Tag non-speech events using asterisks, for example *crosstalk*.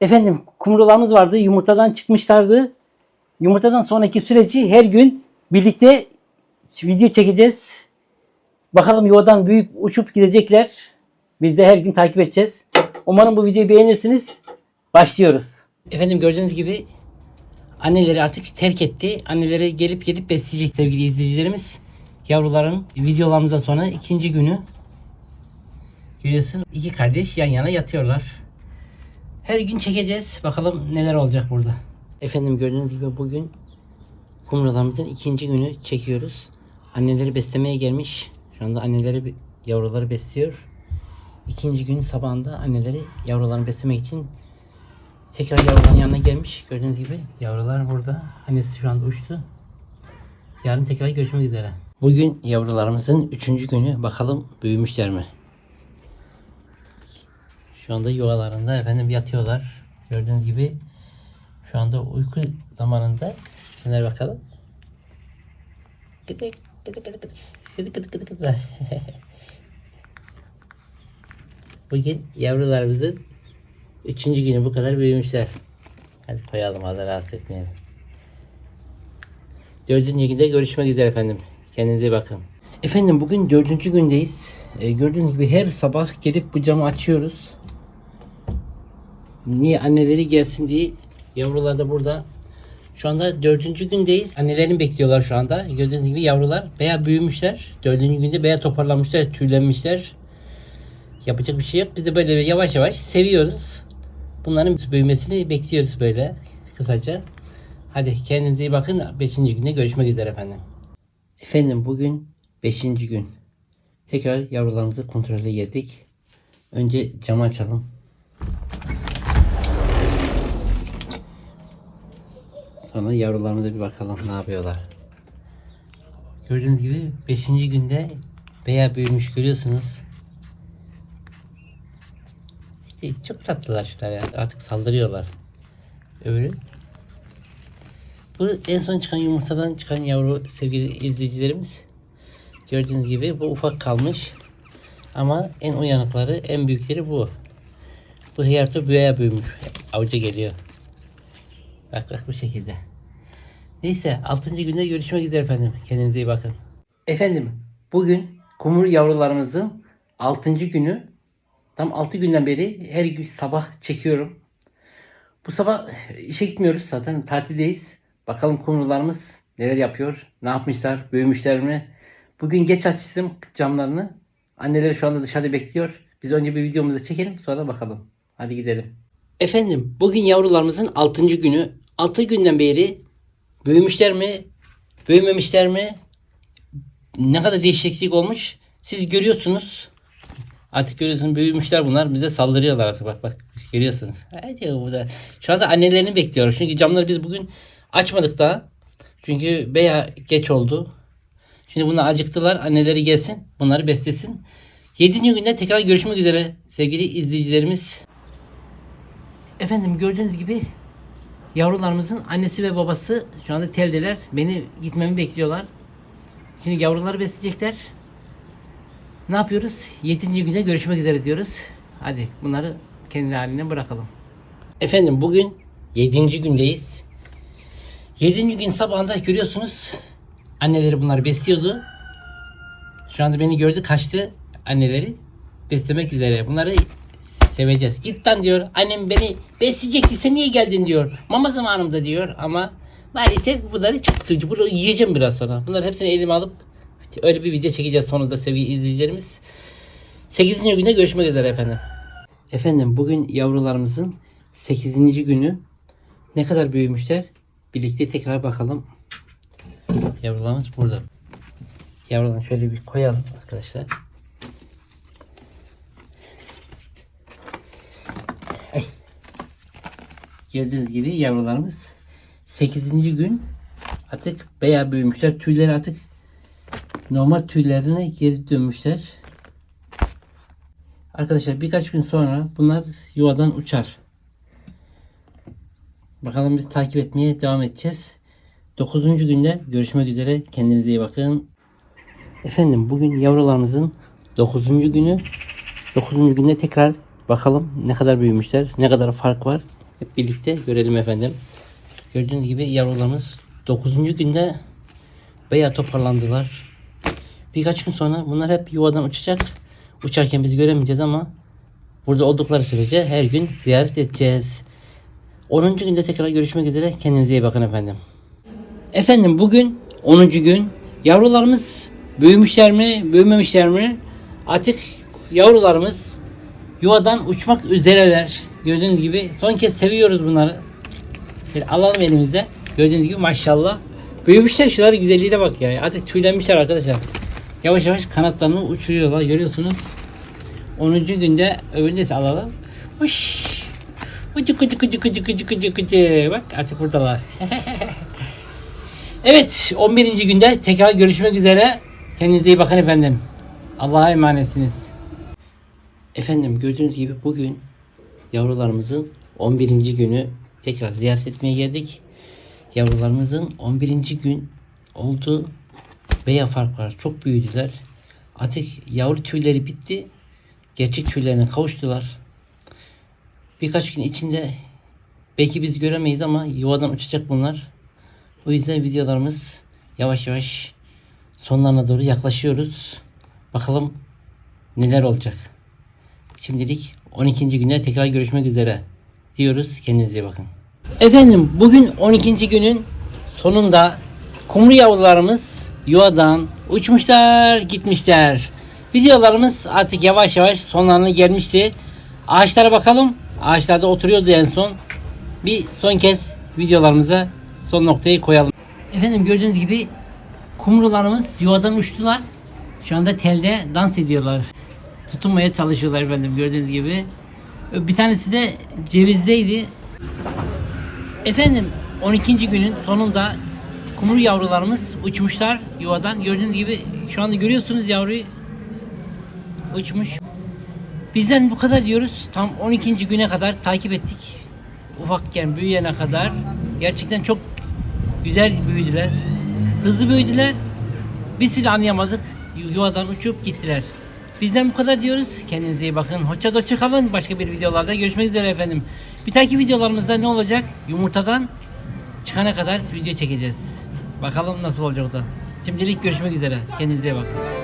Efendim kumrularımız vardı. Yumurtadan çıkmışlardı. Yumurtadan sonraki süreci her gün birlikte video çekeceğiz. Bakalım yuvadan büyüyüp uçup gidecekler. Biz de her gün takip edeceğiz. Umarım bu videoyu beğenirsiniz. Başlıyoruz. Efendim gördüğünüz gibi anneleri artık terk etti. Anneleri gelip gelip besleyecek sevgili izleyicilerimiz. Yavruların videolarımızdan sonra ikinci günü görüyorsun iki kardeş yan yana yatıyorlar. Her gün çekeceğiz. Bakalım neler olacak burada. Efendim gördüğünüz gibi bugün kumrularımızın ikinci günü çekiyoruz. Anneleri beslemeye gelmiş. Şu anda anneleri yavruları besliyor. İkinci gün sabahında anneleri yavrularını beslemek için tekrar yavruların yanına gelmiş. Gördüğünüz gibi yavrular burada. Annesi şu anda uçtu. Yarın tekrar görüşmek üzere. Bugün yavrularımızın üçüncü günü. Bakalım büyümüşler mi? Şu anda yuvalarında efendim yatıyorlar. Gördüğünüz gibi şu anda uyku zamanında. Şunlara bakalım. Gıdık gıdık gıdık gıdık. Gıdık gıdık gıdık gıdık. *laughs* Bugün yavrularımızın üçüncü günü bu kadar büyümüşler. Hadi koyalım hadi rahatsız etmeyelim. Dördüncü günde görüşmek üzere efendim. Kendinize bakın. Efendim bugün dördüncü gündeyiz. Ee, gördüğünüz gibi her sabah gelip bu camı açıyoruz. Niye anneleri gelsin diye yavrular da burada. Şu anda dördüncü gündeyiz. Annelerini bekliyorlar şu anda. Gördüğünüz gibi yavrular baya büyümüşler. Dördüncü günde baya toparlanmışlar, tüylenmişler. Yapacak bir şey yok. Biz de böyle yavaş yavaş seviyoruz. Bunların büyümesini bekliyoruz böyle kısaca. Hadi kendinize iyi bakın. Beşinci günde görüşmek üzere efendim. Efendim bugün beşinci gün. Tekrar yavrularımızı kontrole geldik. Önce camı açalım. Sonra yavrularımıza bir bakalım ne yapıyorlar. Gördüğünüz gibi 5. günde beya büyümüş görüyorsunuz. İşte çok tatlılar şunlar ya. Artık saldırıyorlar. Öbürü. Bu en son çıkan yumurtadan çıkan yavru sevgili izleyicilerimiz. Gördüğünüz gibi bu ufak kalmış. Ama en uyanıkları, en büyükleri bu. Bu hıyarto büyüye büyümüş. Avuca geliyor. Bak bak bu şekilde. Neyse 6. günde görüşmek üzere efendim. Kendinize iyi bakın. Efendim bugün kumur yavrularımızın 6. günü. Tam 6 günden beri her gün sabah çekiyorum. Bu sabah işe gitmiyoruz zaten tatildeyiz. Bakalım kumrularımız neler yapıyor, ne yapmışlar, büyümüşler mi? Bugün geç açtım camlarını. Anneleri şu anda dışarıda bekliyor. Biz önce bir videomuzu çekelim sonra bakalım. Hadi gidelim. Efendim bugün yavrularımızın 6. günü. 6 günden beri büyümüşler mi? Büyümemişler mi? Ne kadar değişiklik olmuş. Siz görüyorsunuz. Artık görüyorsunuz büyümüşler bunlar. Bize saldırıyorlar artık bak bak. Görüyorsunuz. Hadi burada. Şu anda annelerini bekliyoruz. Çünkü camları biz bugün açmadık daha. Çünkü beya geç oldu. Şimdi bunlar acıktılar. Anneleri gelsin. Bunları beslesin. 7. günde tekrar görüşmek üzere sevgili izleyicilerimiz. Efendim gördüğünüz gibi yavrularımızın annesi ve babası şu anda teldeler. Beni gitmemi bekliyorlar. Şimdi yavruları besleyecekler. Ne yapıyoruz? 7. günde görüşmek üzere diyoruz. Hadi bunları kendi haline bırakalım. Efendim bugün 7. gündeyiz. 7. gün sabahında görüyorsunuz anneleri bunları besliyordu. Şu anda beni gördü kaçtı anneleri beslemek üzere. Bunları seveceğiz. Git diyor. Annem beni besleyecekti. Sen niye geldin diyor. Mama zamanımda diyor ama maalesef bunları çok sıkıcı. Bunu yiyeceğim biraz sonra. Bunları hepsini elime alıp öyle bir video çekeceğiz sonunda sevgili izleyicilerimiz. 8. günde görüşmek üzere efendim. Efendim bugün yavrularımızın 8. günü ne kadar büyümüşler? Birlikte tekrar bakalım. Yavrularımız burada. Yavrularını şöyle bir koyalım arkadaşlar. Gördüğünüz gibi yavrularımız 8. gün artık bayağı büyümüşler. Tüyleri artık normal tüylerine geri dönmüşler. Arkadaşlar birkaç gün sonra bunlar yuvadan uçar. Bakalım biz takip etmeye devam edeceğiz. 9. günde görüşmek üzere. Kendinize iyi bakın. Efendim bugün yavrularımızın 9. günü. 9. günde tekrar bakalım ne kadar büyümüşler, ne kadar fark var. Hep birlikte görelim efendim. Gördüğünüz gibi yavrularımız 9. günde veya toparlandılar. Birkaç gün sonra bunlar hep yuvadan uçacak. Uçarken biz göremeyeceğiz ama burada oldukları sürece her gün ziyaret edeceğiz. 10. günde tekrar görüşmek üzere. Kendinize iyi bakın efendim. Efendim bugün 10. gün. Yavrularımız büyümüşler mi, büyümemişler mi? Artık yavrularımız yuvadan uçmak üzereler. Gördüğünüz gibi son kez seviyoruz bunları. Şöyle alalım elimize. Gördüğünüz gibi maşallah. Büyümüşler şunların güzelliğine bak ya. Artık tüylenmişler arkadaşlar. Yavaş yavaş kanatlarını uçuruyorlar görüyorsunuz. 10. günde öbürünü alalım. Hoş. Ucu kucu kucu kucu kucu kucu kucu. Bak artık buradalar. *laughs* evet 11. günde tekrar görüşmek üzere. Kendinize iyi bakın efendim. Allah'a emanetsiniz. Efendim gördüğünüz gibi bugün yavrularımızın 11. günü tekrar ziyaret etmeye geldik. Yavrularımızın 11. gün oldu. Veya fark. Çok büyüdüler. Artık yavru tüyleri bitti. Gerçek tüylerine kavuştular. Birkaç gün içinde belki biz göremeyiz ama yuvadan uçacak bunlar. O yüzden videolarımız yavaş yavaş sonlarına doğru yaklaşıyoruz. Bakalım neler olacak. Şimdilik 12. günde tekrar görüşmek üzere diyoruz. Kendinize bakın. Efendim bugün 12. günün sonunda kumru yavrularımız yuvadan uçmuşlar gitmişler. Videolarımız artık yavaş yavaş sonlarına gelmişti. Ağaçlara bakalım. Ağaçlarda oturuyordu en son. Bir son kez videolarımıza son noktayı koyalım. Efendim gördüğünüz gibi kumrularımız yuvadan uçtular. Şu anda telde dans ediyorlar. Tutunmaya çalışıyorlar efendim gördüğünüz gibi. Bir tanesi de cevizdeydi. Efendim 12. günün sonunda kumru yavrularımız uçmuşlar yuvadan. Gördüğünüz gibi şu anda görüyorsunuz yavruyu uçmuş. Bizden bu kadar diyoruz. Tam 12. güne kadar takip ettik. Ufakken büyüyene kadar. Gerçekten çok güzel büyüdüler. Hızlı büyüdüler. Biz bile anlayamadık. Yu- Yuvadan uçup gittiler. Bizden bu kadar diyoruz. Kendinize iyi bakın. Hoşça hoşça kalın. Başka bir videolarda görüşmek üzere efendim. Bir dahaki videolarımızda ne olacak? Yumurtadan çıkana kadar video çekeceğiz. Bakalım nasıl olacak o da. Şimdilik görüşmek üzere. Kendinize iyi bakın.